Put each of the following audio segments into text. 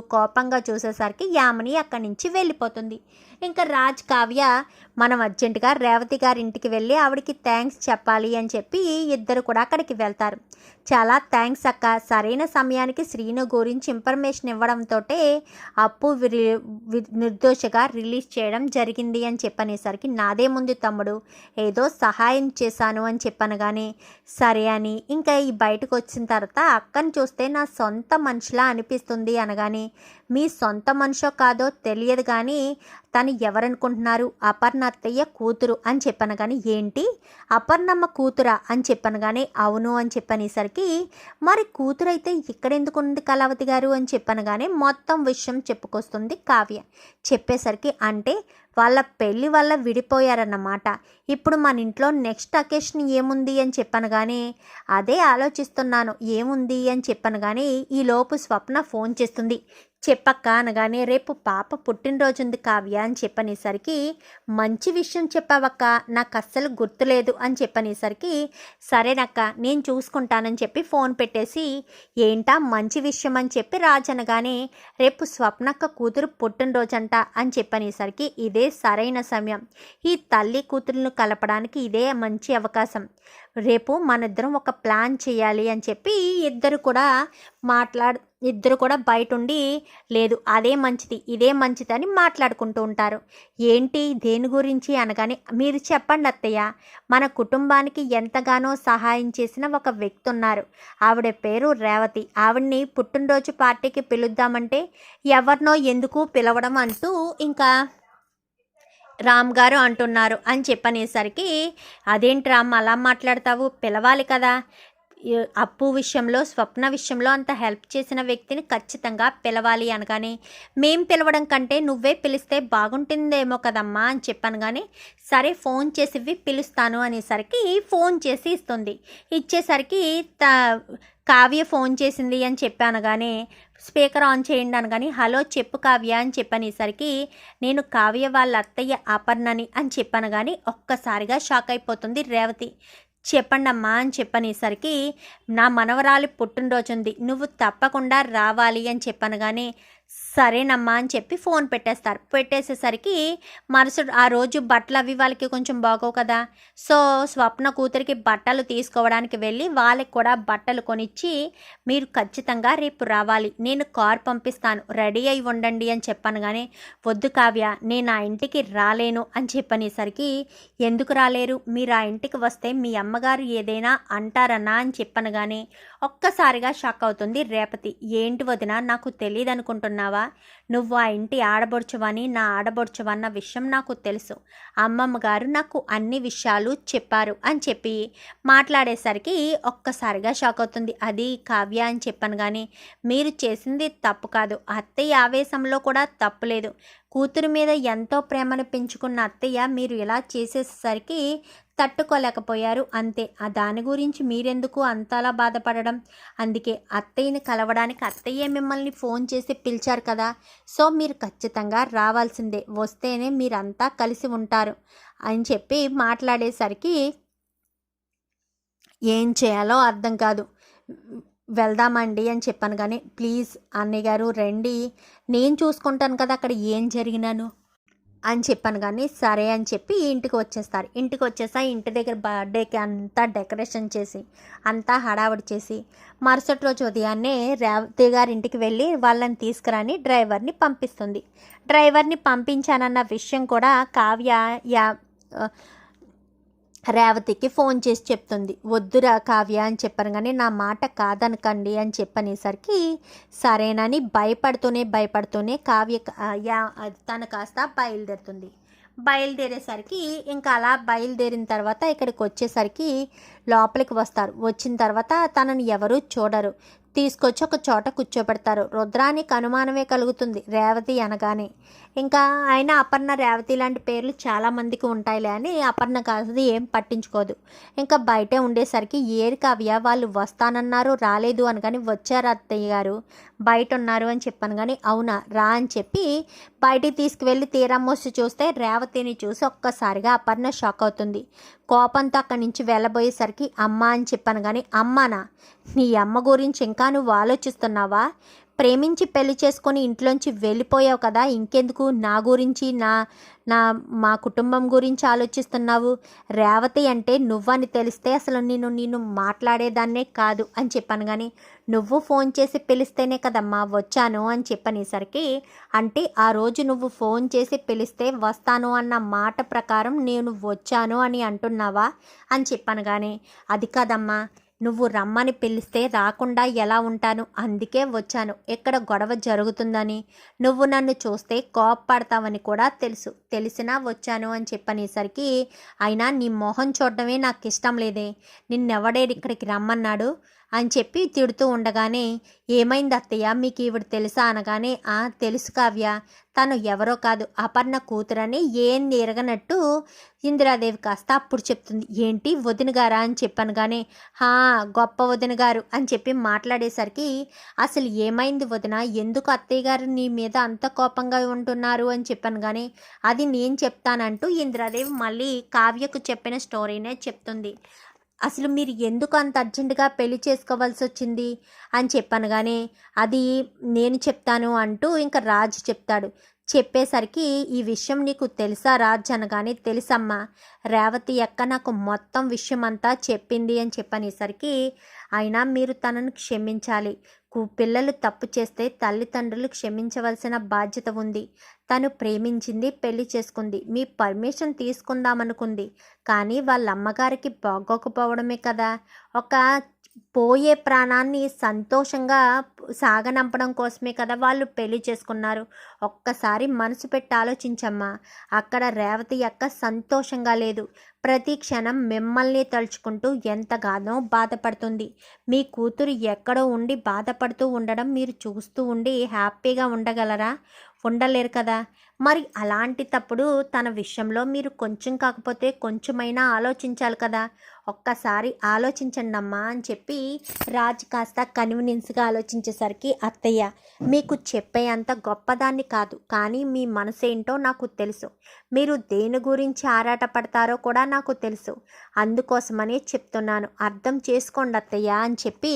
కోపంగా చూసేసరికి యామిని అక్కడి నుంచి వెళ్ళిపోతుంది. ఇంకా రాజ్ కావ్య మనం అర్జెంటుగా రేవతి గారి ఇంటికి వెళ్ళి ఆవిడకి థ్యాంక్స్ చెప్పాలి అని చెప్పి ఇద్దరు కూడా అక్కడికి వెళ్తారు. చాలా థ్యాంక్స్ అక్క. సరైన సమయానికి శ్రీను గురించి ఇన్ఫర్మేషన్ ఇవ్వడంతో అప్పు వి- నిర్దోషగా రిలీజ్ చేయడం జరిగింది అని చెప్పనేసరికి నాదే ముందు తమ్ముడు. ఏదో సహాయం చేశాను అని చెప్పనగానే సరే అని. ఇంకా ఈ బయటకు వచ్చిన తర్వాత అక్కను చూస్తే నా సొంత మనిషిలా అనిపిస్తుంది అనగానే మీ సొంత మనిషో కాదో తెలియదు కానీ తను ఎవరనుకుంటున్నారు? అపర్ణ అత్తయ్య కూతురు అని చెప్పాను కానీ ఏంటి? అపర్ణమ్మ కూతురా అని చెప్పాను కానీ అవును అని చెప్పనేసరికి మరి కూతురైతే అయితే ఇక్కడెందుకు ఉంది కళావతి గారు అని చెప్పనగానే కానీ మొత్తం విషయం చెప్పుకొస్తుంది కావ్య. చెప్పేసరికి అంటే వాళ్ళ పెళ్ళి వల్ల విడిపోయారన్నమాట. ఇప్పుడు మన ఇంట్లో నెక్స్ట్ అకేషన్ ఏముంది అని చెప్పాను కానీ అదే ఆలోచిస్తున్నాను ఏముంది అని చెప్పనగానే కానీ ఈలోపు స్వప్న ఫోన్ చేస్తుంది. చెప్పక్క అనగానే రేపు పాప పుట్టినరోజుంది కావ్య అని చెప్పనేసరికి మంచి విషయం చెప్పావక్క నాకు అస్సలు గుర్తులేదు అని చెప్పనేసరికి సరేనక్క నేను చూసుకుంటానని చెప్పి ఫోన్ పెట్టేసి ఏంటా మంచి విషయం అని చెప్పి రాజు అనగానే రేపు స్వప్నక్క కూతురు పుట్టినరోజంట అని చెప్పనేసరికి ఇదే సరైన సమయం. ఈ తల్లి కూతురును కలపడానికి ఇదే మంచి అవకాశం. రేపు మనిద్దరం ఒక ప్లాన్ చేయాలి అని చెప్పి ఇద్దరు కూడా మాట్లాడు ఇద్దరు కూడా బయట ఉండి లేదు అదే మంచిది ఇదే మంచిది అని మాట్లాడుకుంటూ ఉంటారు. ఏంటి? దేని గురించి? అనగానే మీరు చెప్పండి అత్తయ్య. మన కుటుంబానికి ఎంతగానో సహాయం చేసిన ఒక వ్యక్తి ఉన్నారు ఆవిడ పేరు రేవతి. ఆవిడ్ని పుట్టినరోజు పార్టీకి పిలుద్దామంటే ఎవరినో ఎందుకు పిలవడం అంటూ ఇంకా రామ్ గారు అంటున్నారు అని చెప్పనేసరికి అదేంటి రామ్ అలా మాట్లాడతావు? పిలవాలి కదా. అప్పు విషయంలో స్వప్న విషయంలో అంత హెల్ప్ చేసిన వ్యక్తిని ఖచ్చితంగా పిలవాలి అనగానే మేం పిలవడం కంటే నువ్వే పిలిస్తే బాగుంటుందేమో కదమ్మా అని చెప్పాను కానీ సరే ఫోన్ చేసి పిలుస్తాను అనేసరికి ఫోన్ చేసి ఇస్తుంది. ఇచ్చేసరికి త కావ్య ఫోన్ చేసింది అని చెప్పాను కానీ స్పీకర్ ఆన్ చేయండి అనగాని హలో చెప్పు కావ్య అని చెప్పనేసరికి నేను కావ్య వాళ్ళ అత్తయ్య అపర్ణని అని చెప్పాను కానీ ఒక్కసారిగా షాక్ అయిపోతుంది రేవతి. చెప్పండమ్మా అని చెప్పనేసరికి నా మనవరాలి పుట్టినరోజు ఉంది నువ్వు తప్పకుండా రావాలి అని చెప్పాను కానీ సరేనమ్మా అని చెప్పి ఫోన్ పెట్టేస్తారు. పెట్టేసేసరికి మరుసటి ఆ రోజు బట్టలు అవి వాళ్ళకి కొంచెం బాగోవు కదా. సో స్వప్న కూతురికి బట్టలు తీసుకోవడానికి వెళ్ళి వాళ్ళకి కూడా బట్టలు కొనిచ్చి మీరు ఖచ్చితంగా రేపు రావాలి. నేను కార్ పంపిస్తాను. రెడీ అయి ఉండండి అని చెప్పాను కానీ వద్దు కావ్య నేను ఆ ఇంటికి రాలేను అని చెప్పనేసరికి ఎందుకు రాలేరు? మీరు ఆ ఇంటికి వస్తే మీ అమ్మగారు ఏదైనా అంటారన్నా అని చెప్పను కానీ ఒక్కసారిగా షాక్ అవుతుంది రేపతి. ఏంటి వదిన నాకు తెలియదు అనుకుంటున్నాను అనుకుంటున్నావా నువ్వు ఆ ఇంటి ఆడబడుచువని నా ఆడబడుచువన్న విషయం నాకు తెలుసు. అమ్మమ్మ గారు నాకు అన్ని విషయాలు చెప్పారు అని చెప్పి మాట్లాడేసరికి ఒక్కసారిగా షాక్ అవుతుంది. అది కావ్య అని చెప్పాను కానీ మీరు చేసింది తప్పు కాదు. అత్తయ్య ఆవేశంలో కూడా తప్పు లేదు. కూతురు మీద ఎంతో ప్రేమను పెంచుకున్న అత్తయ్య మీరు ఇలా చేసేసరికి తట్టుకోలేకపోయారు. అంతే ఆ దాని గురించి మీరెందుకు అంతలా బాధపడడం? అందుకే అత్తయ్యని కలవడానికి అత్తయ్య మిమ్మల్ని ఫోన్ చేసి పిలిచారు కదా. సో మీరు ఖచ్చితంగా రావాల్సిందే. వస్తేనే మీరంతా కలిసి ఉంటారు అని చెప్పి మాట్లాడేసరికి ఏం చేయాలో అర్థం కాదు. వెళ్దామండి అని చెప్పాను కానీ ప్లీజ్ అన్నయ్య గారు రండి. నేను చూసుకుంటాను కదా అక్కడ ఏం జరిగినాను. అని చెప్పాను కానీ సరే అని చెప్పి ఇంటికి వచ్చేస్తారు. ఇంటికి వచ్చేసా ఇంటి దగ్గర బర్త్డేకి అంతా డెకరేషన్ చేసి అంతా హడావుడి చేసి మరుసటి రోజు ఉదయాన్నే రేవతి గారి ఇంటికి వెళ్ళి వాళ్ళని తీసుకురాని డ్రైవర్ని పంపిస్తుంది. డ్రైవర్ని పంపించానన్న విషయం కూడా కావ్య యా రేవతికి ఫోన్ చేసి చెప్తుంది. వద్దురా కావ్య అని చెప్పనగానే కానీ నా మాట కాదనకండి అని చెప్పనేసరికి సరేనని భయపడుతూనే భయపడుతూనే కావ్య యా అది తను కాస్త బయలుదేరుతుంది. బయలుదేరేసరికి ఇంకా అలా బయలుదేరిన తర్వాత ఇక్కడికి వచ్చేసరికి లోపలికి వస్తారు. వచ్చిన తర్వాత తనని ఎవరూ చూడరు. తీసుకొచ్చి ఒక చోట కూర్చోబెడతారు. రుద్రానికి అనుమానమే కలుగుతుంది. రేవతి అనగానే. ఇంకా ఆయన అపర్ణ రేవతి లాంటి పేర్లు చాలామందికి ఉంటాయిలే అని అపర్ణ కాదు ఏం పట్టించుకోదు. ఇంకా బయటే ఉండేసరికి ఏరి కావ్య వాళ్ళు వస్తానన్నారు రాలేదు అని కానీ వచ్చారు అత్తయ్య గారు. బయట ఉన్నారు అని చెప్పాను. కానీ అవునా? రా అని చెప్పి బయటికి తీసుకువెళ్ళి తీరా మోసి చూస్తే రేవతిని చూసి ఒక్కసారిగా అపర్ణ షాక్ అవుతుంది. కోపంతో అక్కడి నుంచి వెళ్ళబోయేసరికి అమ్మ అని చెప్పాను. కానీ అమ్మానా? నీ అమ్మ గురించి ఇంకా నువ్వు ఆలోచిస్తున్నావా? ప్రేమించి పెళ్ళి చేసుకొని ఇంట్లోంచి వెళ్ళిపోయావు కదా ఇంకెందుకు? నా గురించి నా నా మా కుటుంబం గురించి ఆలోచిస్తున్నావు. రేవతి అంటే నువ్వని తెలిస్తే అసలు నేను నేను మాట్లాడేదాన్నే కాదు అని చెప్పాను కానీ నువ్వు ఫోన్ చేసి పిలిస్తేనే కదమ్మా వచ్చాను అని చెప్పనేసరికి అంటే ఆ రోజు నువ్వు ఫోన్ చేసి పిలిస్తే వస్తాను అన్న మాట ప్రకారం నేను వచ్చాను అని అంటున్నావా అని చెప్పాను కానీ అది కాదమ్మా. నువ్వు రమ్మని పిలిస్తే రాకుండా ఎలా ఉంటాను? అందుకే వచ్చాను. ఎక్కడ గొడవ జరుగుతుందని? నువ్వు నన్ను చూస్తే కోప్పడతావని కూడా తెలుసు. తెలిసినా వచ్చాను అని చెప్పనేసరికి అయినా నీ మొహం చూడడమే నాకు ఇష్టం లేదే. నిన్నెవడేడు ఇక్కడికి రమ్మన్నాడు? అని చెప్పి తిడుతూ ఉండగానే ఏమైంది అత్తయ్య? మీకు ఈవిడ తెలుసా? అనగానే ఆ తెలుసు కావ్య. తను ఎవరో కాదు. అపర్ణ కూతురని ఏం ఎరగనట్టు ఇందిరాదేవి కాస్త అప్పుడు చెప్తుంది. ఏంటి? వదిన గారా? అని చెప్పాను కానీ హా గొప్ప వదిన గారు అని చెప్పి మాట్లాడేసరికి అసలు ఏమైంది వదిన? ఎందుకు అత్తయ్య గారు నీ మీద అంత కోపంగా ఉంటున్నారు? అని చెప్పాను కానీ అది నేను చెప్తానంటూ ఇందిరాదేవి మళ్ళీ కావ్యకు చెప్పిన స్టోరీనే చెప్తుంది. అసలు మీరు ఎందుకు అంత అర్జెంటుగా పెళ్ళి చేసుకోవాల్సి వచ్చింది? అని చెప్పాను. కానీ అది నేను చెప్తాను అంటూ ఇంకా రాజు చెప్తాడు. చెప్పేసరికి ఈ విషయం నీకు తెలుసా రాజ్ అనగానే తెలుసమ్మా రేవతి ఎక్క నాకు మొత్తం విషయం అంతా చెప్పింది అని చెప్పనేసరికి అయినా మీరు తనను క్షమించాలి. పిల్లలు తప్పు చేస్తే తల్లిదండ్రులు క్షమించవలసిన బాధ్యత ఉంది. తను ప్రేమించింది పెళ్ళి చేసుకుంది. మీ పర్మిషన్ తీసుకుందామనుకుంది. కానీ వాళ్ళ అమ్మగారికి బాగోకపోవడమే కదా. ఒక పోయే ప్రాణాన్ని సంతోషంగా సాగనంపడం కోసమే కదా వాళ్ళు పెళ్ళి చేసుకున్నారు. ఒక్కసారి మనసు పెట్టి ఆలోచించమ్మా. అక్కడ రేవతి అక్క సంతోషంగా లేదు. ప్రతి క్షణం మిమ్మల్ని తలుచుకుంటూ ఎంతగానో బాధపడుతుంది. మీ కూతురు ఎక్కడో ఉండి బాధపడుతూ ఉండడం మీరు చూస్తూ ఉండి హ్యాపీగా ఉండగలరా? ఉండలేరు కదా. మరి అలాంటి తప్పుడు తన విషయంలో మీరు కొంచెం కాకపోతే కొంచెమైనా ఆలోచించాలి కదా. ఒక్కసారి ఆలోచించండి అమ్మా అని చెప్పి రాజ్ కాస్త కన్వీనియన్స్గా ఆలోచించేసరికి అత్తయ్య మీకు చెప్పే అంత గొప్పదాన్ని కాదు కానీ మీ మనసేంటో నాకు తెలుసు. మీరు దేని గురించి ఆరాటపడతారో కూడా నాకు తెలుసు. అందుకోసమనే చెప్తున్నాను. అర్థం చేసుకోండి అత్తయ్య అని చెప్పి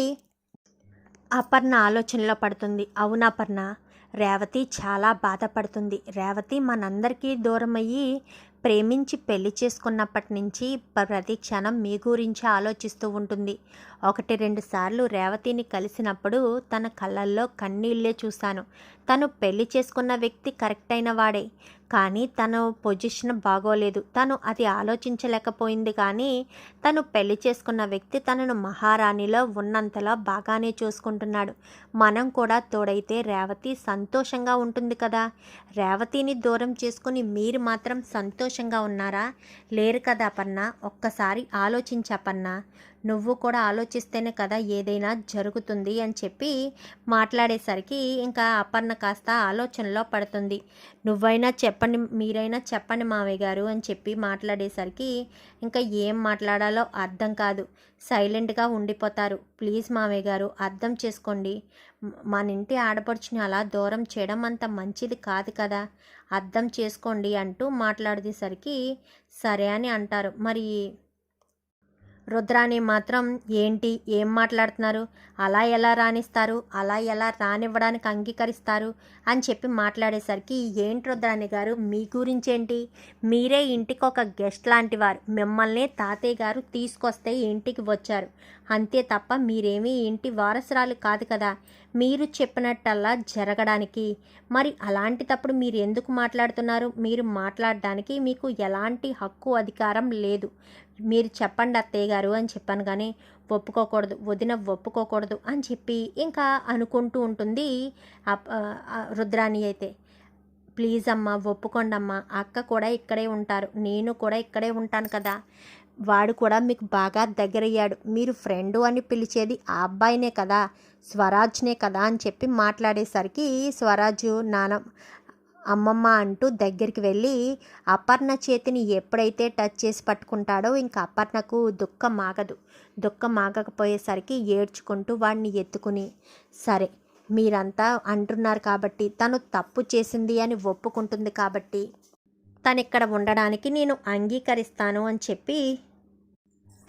అపర్ణ ఆలోచనలో పడుతుంది. అవునపర్ణ రేవతి చాలా బాధపడుతుంది. రేవతి మనందరికీ దూరమయ్యి ప్రేమించి పెళ్ళి చేసుకున్నప్పటి నుంచి ప్రతి క్షణం మీ గురించి ఆలోచిస్తూ ఉంటుంది. ఒకటి రెండు సార్లు రేవతిని కలిసినప్పుడు తన కళ్ళల్లో కన్నీళ్ళే చూశాను. తను పెళ్ళి చేసుకున్న వ్యక్తి కరెక్ట్ అయిన వాడే. కానీ తన పొజిషన్ బాగోలేదు. తను అది ఆలోచించలేకపోయింది కానీ తను పెళ్ళి చేసుకున్న వ్యక్తి తనను మహారాణిలో ఉన్నంతలో బాగానే చూసుకుంటున్నాడు. మనం కూడా తోడైతే రేవతి సంతోషంగా ఉంటుంది కదా? రేవతిని దూరం చేసుకుని మీరు మాత్రం సంతోషం సంతోషంగా ఉన్నారా? లేరు కదా అపన్న ఒక్కసారి ఆలోచించపన్నా నువ్వు కూడా ఆలోచిస్తేనే కదా ఏదైనా జరుగుతుంది అని చెప్పి మాట్లాడేసరికి ఇంకా అపర్ణ కాస్త ఆలోచనలో పడుతుంది. నువ్వైనా చెప్పండి మీరైనా చెప్పండి మావయ్య గారు అని చెప్పి మాట్లాడేసరికి ఇంకా ఏం మాట్లాడాలో అర్థం కాదు. సైలెంట్గా ఉండిపోతారు. ప్లీజ్ మావయ్య గారు అర్థం చేసుకోండి. మన ఇంటి ఆడపడుచుని అలా దూరం చేయడం అంత మంచిది కాదు కదా. అర్థం చేసుకోండి అంటూ మాట్లాడేసరికి సరే అని అంటారు. మరి రుద్రాణి మాత్రం ఏంటి? ఏం మాట్లాడుతున్నారు? అలా ఎలా రాణిస్తారు? అలా ఎలా రానివ్వడానికి అంగీకరిస్తారు? అని చెప్పి మాట్లాడేసరికి ఏంటి రుద్రాణి గారు? మీ గురించేంటి? మీరే ఇంటికి ఒక గెస్ట్ లాంటి వారు. మిమ్మల్ని తాతయ్య గారు తీసుకొస్తే ఇంటికి వచ్చారు. అంతే తప్ప మీరేమీ ఇంటి వారసురాలు కాదు కదా. మీరు చెప్పినట్టల్లా జరగడానికి. మరి అలాంటి తప్పుడు మీరు ఎందుకు మాట్లాడుతున్నారు? మీరు మాట్లాడడానికి మీకు ఎలాంటి హక్కు అధికారం లేదు. మీరు చెప్పండి అత్తయ్య గారు అని చెప్పాను కానీ ఒప్పుకోకూడదు. వదిన ఒప్పుకోకూడదు అని చెప్పి ఇంకా అనుకుంటూ ఉంటుంది రుద్రాణి అయితే. ప్లీజ్ అమ్మా ఒప్పుకోండమ్మా. అక్క కూడా ఇక్కడే ఉంటారు. నేను కూడా ఇక్కడే ఉంటాను కదా. వాడు కూడా మీకు బాగా దగ్గరయ్యాడు. మీరు ఫ్రెండు అని పిలిచేది ఆ అబ్బాయినే కదా స్వరాజ్నే కదా అని చెప్పి మాట్లాడేసరికి స్వరాజు నాన్న అమ్మమ్మ అంటూ దగ్గరికి వెళ్ళి అపర్ణ చేతిని ఎప్పుడైతే టచ్ చేసి పట్టుకుంటాడో ఇంకా అపర్ణకు దుఃఖం ఆగదు. దుఃఖం ఆగకపోయేసరికి ఏడ్చుకుంటూ వాడిని ఎత్తుకుని సరే మీరంతా అంటున్నారు కాబట్టి తను తప్పు చేసింది అని ఒప్పుకుంటుంది కాబట్టి తను ఇక్కడ ఉండడానికి నేను అంగీకరిస్తాను అని చెప్పి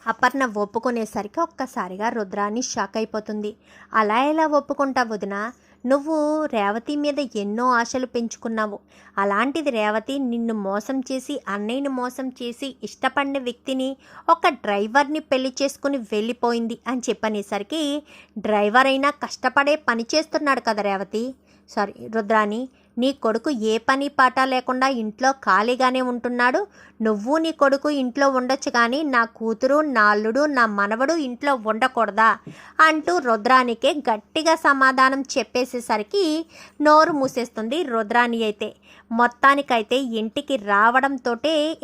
అపర్ణ ఒప్పుకునేసరికి ఒక్కసారిగా రుద్రాని షాక్ అయిపోతుంది. అలా ఎలా ఒప్పుకుంటా వదిన? నువ్వు రేవతి మీద ఎన్నో ఆశలు పెంచుకున్నావు. అలాంటిది రేవతి నిన్ను మోసం చేసి అన్నయ్యని మోసం చేసి ఇష్టపడిన వ్యక్తిని ఒక డ్రైవర్ని పెళ్ళి చేసుకుని వెళ్ళిపోయింది అని చెప్పనేసరికి డ్రైవర్ అయినా కష్టపడే పని చేస్తున్నాడు కదా రేవతి? సారీ రుద్రాని. నీ కొడుకు ఏ పని పాట లేకుండా ఇంట్లో ఖాళీగానే ఉంటున్నాడు? నువ్వు నీ కొడుకు ఇంట్లో ఉండొచ్చు కానీ నా కూతురు నా అల్లుడు నా మనవడు ఇంట్లో ఉండకూడదా? అంటూ రుద్రానికే గట్టిగా సమాధానం చెప్పేసేసరికి నోరు మూసేస్తుంది రుద్రాని అయితే. మొత్తానికైతే ఇంటికి రావడంతో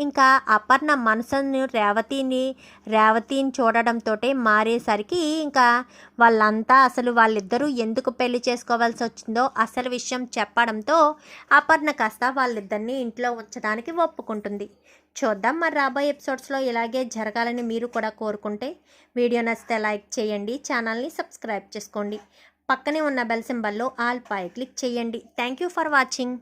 ఇంకా అపర్ణ మనసును రేవతిని రేవతిని చూడడంతో మారేసరికి ఇంకా వాళ్ళంతా అసలు వాళ్ళిద్దరూ ఎందుకు పెళ్ళి చేసుకోవాల్సి వచ్చిందో అసలు విషయం చెప్పడంతో అపర్ణ కాస్త వాళ్ళిద్దరిని ఇంట్లో ఉంచడానికి ఒప్పుకుంటుంది. చూద్దాం మరి రాబోయే ఎపిసోడ్స్లో ఇలాగే జరగాలని మీరు కూడా కోరుకుంటే వీడియో నచ్చితే లైక్ చేయండి ఛానల్ని సబ్స్క్రైబ్ చేసుకోండి. పక్కనే ఉన్న బెల్ సింబల్లో ఆల్ పై క్లిక్ చేయండి. Thank you for watching.